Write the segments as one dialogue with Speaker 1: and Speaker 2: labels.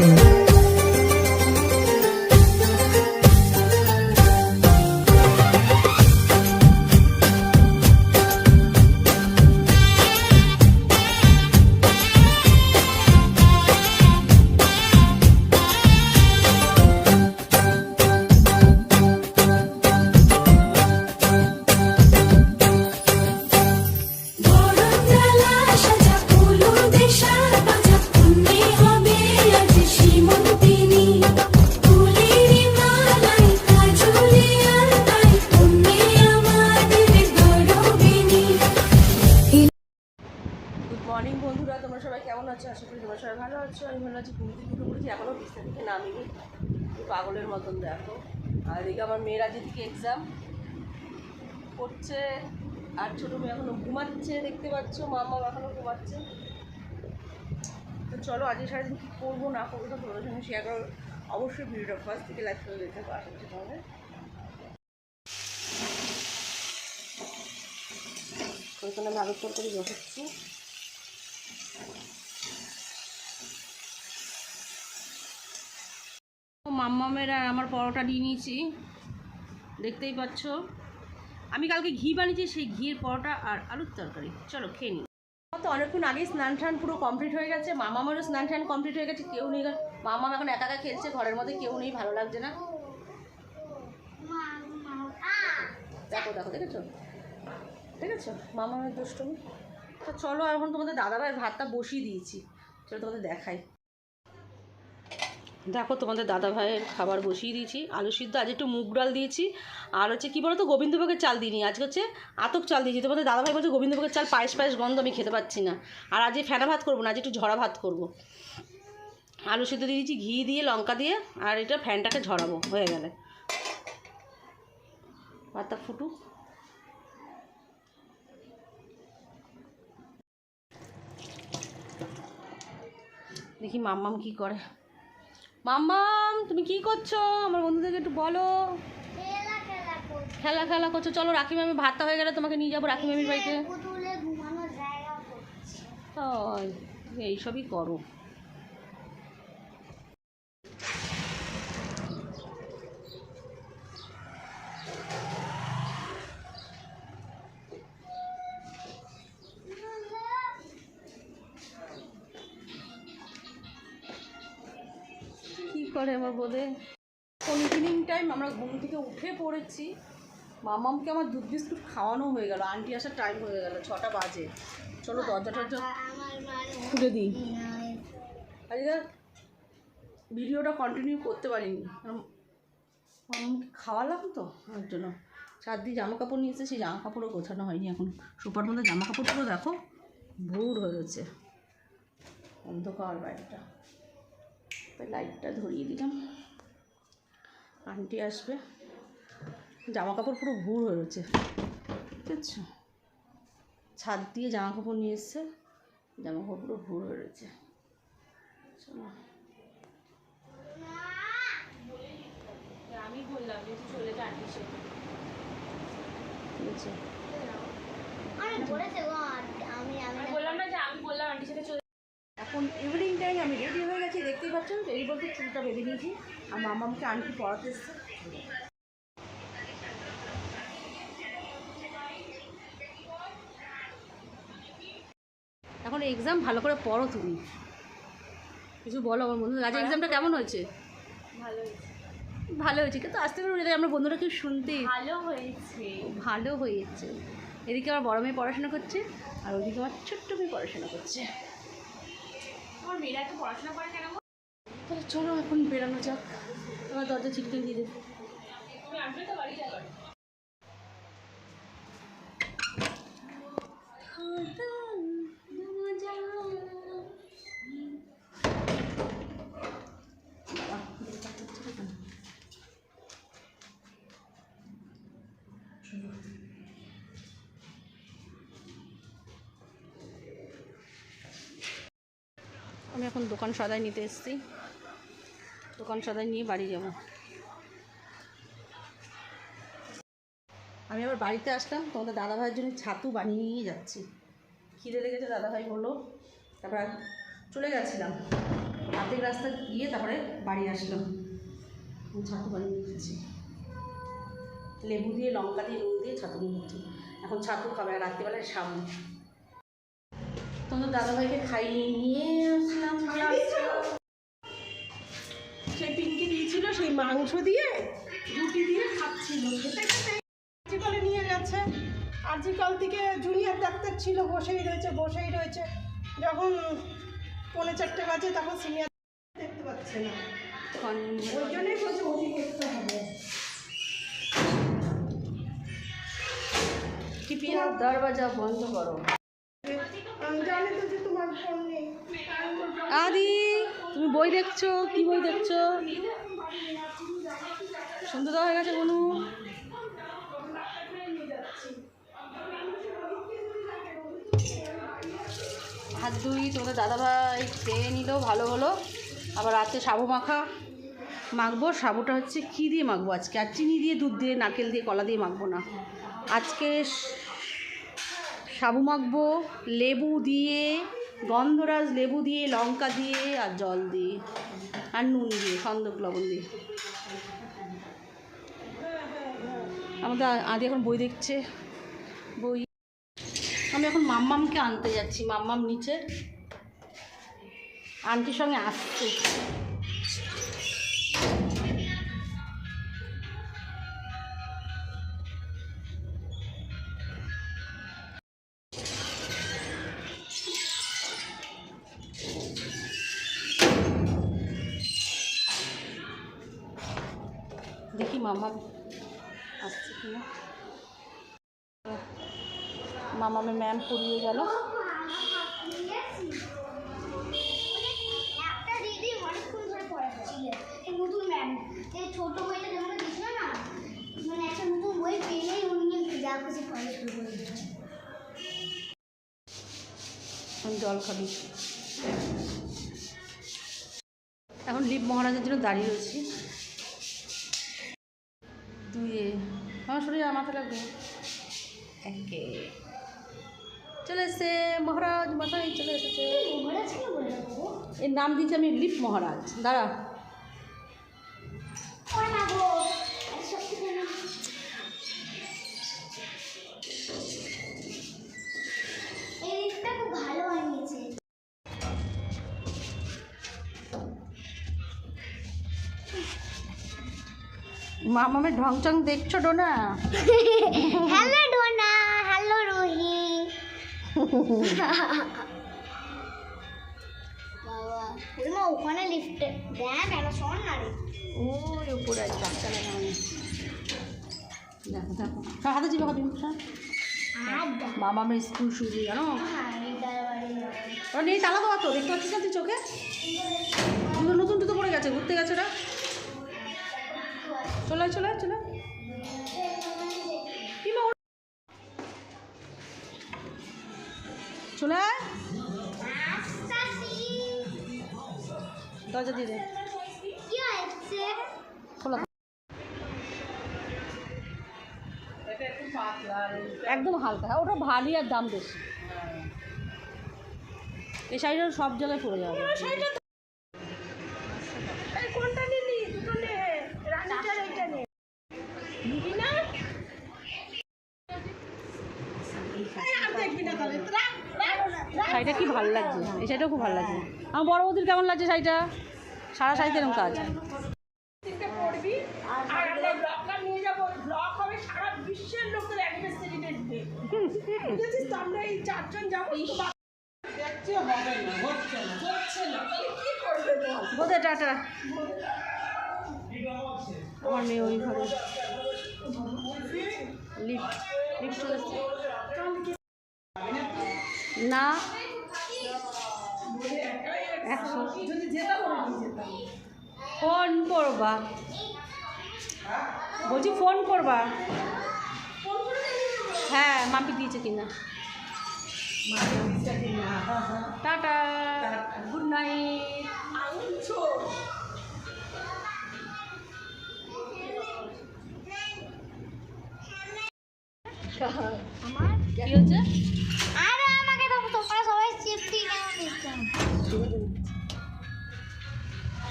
Speaker 1: Station. তোমরা সবাই ভালো আছো? আমি ভালো আছি ঘুম থেকে পড়েছি এখনও বিছনা থেকে নামিনি। পাগলের মতন দেখো। আর এদিকে আমার মেয়ের থেকে এক্সাম করছে, আর ছোটো মেয়ে এখনও ঘুমাচ্ছে, দেখতে পাচ্ছ, মামা এখনও ঘুমাচ্ছে। তো চলো, আজকে সারাদিন কী করব, না করব তো তোমাদের সঙ্গে শেয়ার করো অবশ্যই ভিডিওটা ফার্স্ট থেকে লাইক করে দেখতে পারো, আশা করছি তোমাদের ওইখানে আলুর তরকারি বসাচ্ছি মাম্মামের আর আমার পরোটা নিয়ে নিয়েছি। দেখতেই পাচ্ছ। আমি কালকে ঘি বানিয়েছি, সেই ঘিয়ের পরোটা আর আলুর তরকারি। চলো খেয়ে নিই। তো অনেকক্ষণ আগেই স্নান টান পুরো কমপ্লিট হয়ে গেছে। মামামেরও স্নান টান কমপ্লিট হয়ে গেছে, কেউ নেই। মামাম এখন একা একা খেলছে, ঘরের মধ্যে কেউ নেই, ভালো লাগছে না। দেখো দেখো, দেখেছ? দেখেছ? মামামের দুষ্টমি। তো চলো এখন তোমাদের দাদাভাইয়ের ভাতটা বসিয়ে দিয়েছি। চলো তোমাদের দেখাই। দেখো, তোমাদের দাদা ভাইয়ের খাবার বসিয়ে দিয়েছি। আলু সিদ্ধ, আজ একটু মুগ ডাল দিয়েছি। আর হচ্ছে কী বলো তো গোবিন্দভোগের চাল দিইনি। আজকে হচ্ছে আতক চাল দিয়েছি। তোমাদের দাদা ভাই বলছে, গোবিন্দভোগের চাল পায়েস পায়েস গন্ধ আমি খেতে পাচ্ছি না। আর আজ ফেনা ভাত করব না আজ একটু ঝরা ভাত করব। আলু সিদ্ধ দিয়ে দিয়েছি, ঘি দিয়ে, লঙ্কা দিয়ে, আর এটা ফ্যানটাকে ঝরাবো, হয়ে গেলে। পাতা ফুটুক। দেখি মাম্মাম কি করে। মাম্মাম তুমি কি করছ? আমার বন্ধুদেরকে একটু বলো। খেলা খেলা করছ। চলো রাখি মামি ভাতটা হয়ে গেলে তোমাকে নিয়ে যাব রাখি মামির বাড়িতে। এইসবই করো। করে আমার বোধে কোন ইভিনিং টাইম আমরা ঘুম থেকে উঠে পড়েছি। মামামকে আমার দুধ বিস্কুট খাওয়ানো হয়ে গেল। আন্টি আসার টাইম হয়ে গেল, ছটা বাজে। চলো দরজা টরজা খুলে দিই। আজকে ভিডিওটা কন্টিনিউ করতে পারিনি। মামামকে খাওয়ালাম তো ওর জন্য। চার দিয়ে জামা কাপড় নিয়ে এসে সেই জামা কাপড়ও গোছানো হয়নি এখন। সুপার মধ্যে জামা কাপড়গুলো দেখো, ভোর হয়ে গেছে। অন্ধকার বাড়িটা। তাই লাইটটা ধরিয়ে দিলাম। আন্টি আসবে। জামা কাপড় পুরো ভুর হয়ে রয়েছে ঠিক আছে? ছাদ দিয়ে জামা কাপড় নিয়ে এসছে। জামা কাপড় পুরো ভুর হয়ে রয়েছে চলো। আমি বললাম যে চলে ঠিক আছে। আমি বললাম না যে আমি বললাম আন্টির সাথে চলে এখন ইভিনিং টাইম আমি রেডি হয়ে গেছি দেখতেই পাচ্ছেন রেডি বলতে চুলটা বেঁধে নিয়েছি। আর মামামকে আন্টি পড়াতে এসছে। এখন এক্সাম ভালো করে পড়ো তুমি। কিছু বলো আমার বন্ধু আজ এক্সামটা কেমন হয়েছে?
Speaker 2: ভালো হয়েছে।
Speaker 1: ভালো হয়েছে কিন্তু আসতে পারে আমরা বন্ধুরা কেউ শুনতে।
Speaker 2: ভালো হয়েছে।
Speaker 1: ভালো হয়েছে। এদিকে আমার বড় মেয়ে পড়াশোনা করছে আর ওদিকে আমার ছোট্ট মেয়ে পড়াশোনা করছে।
Speaker 2: আমার মেয়েরা পড়াশোনা করে কেন
Speaker 1: তাহলে চলো এখন বেরানো যাক। আমার দরজা ছিটকে দিয়ে দেবে
Speaker 2: তুমি আসবে তো বাড়ি যাবে
Speaker 1: আমি এখন দোকান সদাই নিতে এসেছি। দোকান সদাই নিয়ে বাড়ি যাব। আমি আবার বাড়িতে আসলাম, তোমাদের দাদাভাইয়ের জন্য ছাতু বানিয়ে নিয়ে যাচ্ছি। খিদে লেগেছে, দাদাভাই বলল। তারপর চলে গেছিলাম। অর্ধেক রাস্তা গিয়ে তারপরে বাড়ি আসলাম। ছাতু বানিয়ে নিয়েছি। লেবু দিয়ে, লঙ্কা দিয়ে, নুন দিয়ে ছাতু নিয়েছি এখন ছাতু খাবে রাত্রিবেলায় সামনে তোমাদের দাদাভাইকে খাইয়ে নিয়ে আসলাম
Speaker 3: সেই পিঙ্কি দিয়েছিল সেই মাংস দিয়ে রুটি দিয়ে খাচ্ছিল। খেতে খেতে আর্জিকলে নিয়ে গেছে। আর্জিকল থেকে জুনিয়র ডাক্তার ছিল বসেই রয়েছে বসেই রয়েছে। যখন পৌনে চারটে বাজে তখন সিনিয়র দেখতে পাচ্ছে না। ওই জন্যই বলছে ওটি করতে হবে।
Speaker 1: টিপিয়া দরওয়াজা বন্ধ করো। আদি, তুমি বই দেখছ? কি বই দেখছ? সন্ধ্যা হয়ে গেছে বনু। হাত ধুই, তোমাদের দাদাভাই খেয়ে নিল, ভালো হলো। আবার রাতে সাবু মাখা। মাখবো, সাবুটা হচ্ছে কী দিয়ে মাখবো আজকে। আর চিনি দিয়ে, দুধ দিয়ে, নারকেল দিয়ে, কলা দিয়ে মাখবো না। আজকে সাবু মাখবো, লেবু দিয়ে, গন্ধরাজ লেবু দিয়ে, লঙ্কা দিয়ে আর জল দিয়ে আর নুন দিয়ে, সন্দক লবণ দিয়ে। আমাদের আদি এখন বই দেখছে। বই আমি এখন মাম্মামকে আনতে যাচ্ছি, মাম্মাম নিচে। আন্টির সঙ্গে আসছে। মামাম আসছে কিনা মামামের ম্যাম পড়িয়ে গেল।
Speaker 4: একটা দিদি অনেকক্ষণ ধরে পড়াচ্ছিলেন এই নতুন ম্যাম। এই ছোট বইটা যেমন দিছিল না? মানে একটা নতুন বই পেলেই উনি যা খুশি পড়া শুরু করে
Speaker 1: জল খাবি। এখন লিপ মহারাজের জন্য দাঁড়িয়ে রয়েছি। দুয়ে। আমার শরীরে মাথা লাগবে একে। চলে এসছে মহারাজ মাথায় চলে এসেছে। এর নাম দিয়েছি আমি লিপ মহারাজ। দাঁড়া। মামামের ঢং চং দেখছ ডোনা?
Speaker 4: হ্যালো ডোনা। হ্যালো রোহি। বাবা ওখানে লিফটে দেখ কেন শোন না রে
Speaker 1: ওই উপরে আছে বাচ্চা দেখো দেখো। হ্যাঁ, হাতে হ্যাঁ।
Speaker 4: আর
Speaker 1: স্কুল শুরু জানো? ওরা নেই তালা দেওয়া তো দেখতে পাচ্ছিস না তুই চোখে? জুতো নতুন জুতো পড়ে গেছে ঘুরতে গেছে ওরা? চলে চলে চলে। চলে দরজা দিয়ে। একদম হালকা। হ্যাঁ ওটা ভারী আর দাম বেশি। এই শাড়িটা সব জায়গায় পড়ে যাবে
Speaker 3: এই কোনটা নিলি দুটো নে রানীটার এইটা নে নিবি না এই আর দেখবি না তাহলে রাখ রাখ রাখ
Speaker 1: শাড়িটা কি ভালো লাগছে এই শাড়িটাও খুব ভালো লাগছে আমার বড় বৌদির কেমন লাগছে শাড়িটা সারা শাড়িতে এরকম কাজ
Speaker 3: তিনটে পড়বি আর আমরা ব্লগটা নিয়ে যাব ব্লগ হবে সারা বিশ্বের লোকের অ্যানিভার্সারি দেখবে বুঝেছিস তো আমরা এই চারজন যাব তো বা- দেখছে হবে না হচ্ছে কেমন লাগছে শাড়িটা? সারা কি করবে তো
Speaker 1: বোধে টাটা। আমার মেয়ে ওই ঘরে। লিফট লিফট না। একশো
Speaker 3: যদি যেতাম যেতাম।
Speaker 1: ফোন করবা। বলছি ফোন করবা। হ্যাঁ মাপি দিয়েছে কিনা। Tata good night.
Speaker 4: আমার
Speaker 1: কি হচ্ছে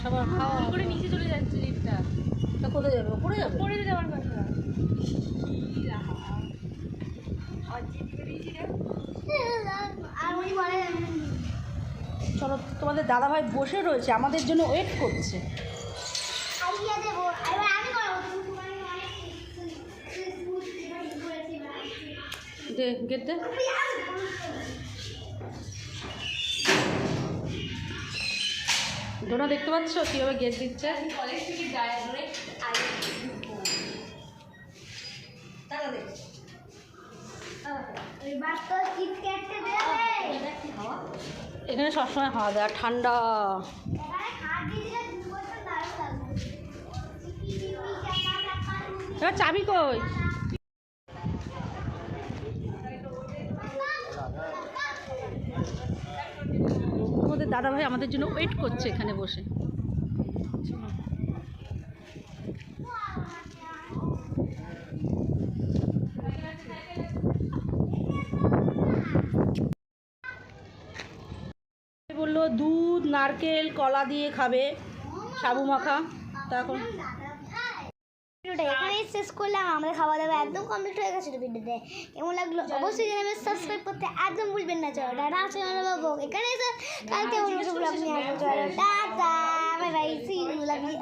Speaker 1: সবার খাওয়া
Speaker 2: করে নিচে চলে যাচ্ছে লিফটটা
Speaker 1: তা কোথায় যাবে? উপরে যাবে?
Speaker 2: পড়ে যাওয়ার কথা।
Speaker 1: চলো তোমাদের দাদাভাই বসে রয়েছে আমাদের জন্য ওয়েট করছে। দে গেট দে ডোনা দেখতে পাচ্ছ? কীভাবে গেট দিচ্ছে?
Speaker 2: কলেজ থেকে যায়
Speaker 1: এখানে সবসময় হাওয়া দেয় আর ঠান্ডা।
Speaker 4: এবারে হাত দিয়ে দিলে দু বছর দারুণ লাগবে চিকি চিকি চাকা চাকা রুটি
Speaker 1: এবার চাবি কই আমাদের দাদাভাই আমাদের জন্য ওয়েট করছে এখানে বসে। বলল, দুধ, নারকেল, কলা দিয়ে খাবে সাবু মাখা। তা এখন
Speaker 4: ভিডিওটা এখানেই শেষ করলাম। আমরা খাওয়া দাওয়া একদম কমপ্লিট হয়ে গেছে ভিডিওতে কেমন লাগল? অবশ্যই জানাবেন সাবস্ক্রাইব করতে একদম ভুলবেন না। চলো টাটা আছে বাবু এখানেই কালকে অন্য ব্লগ নিয়ে আসব। চলো। Tata bye bye see you love you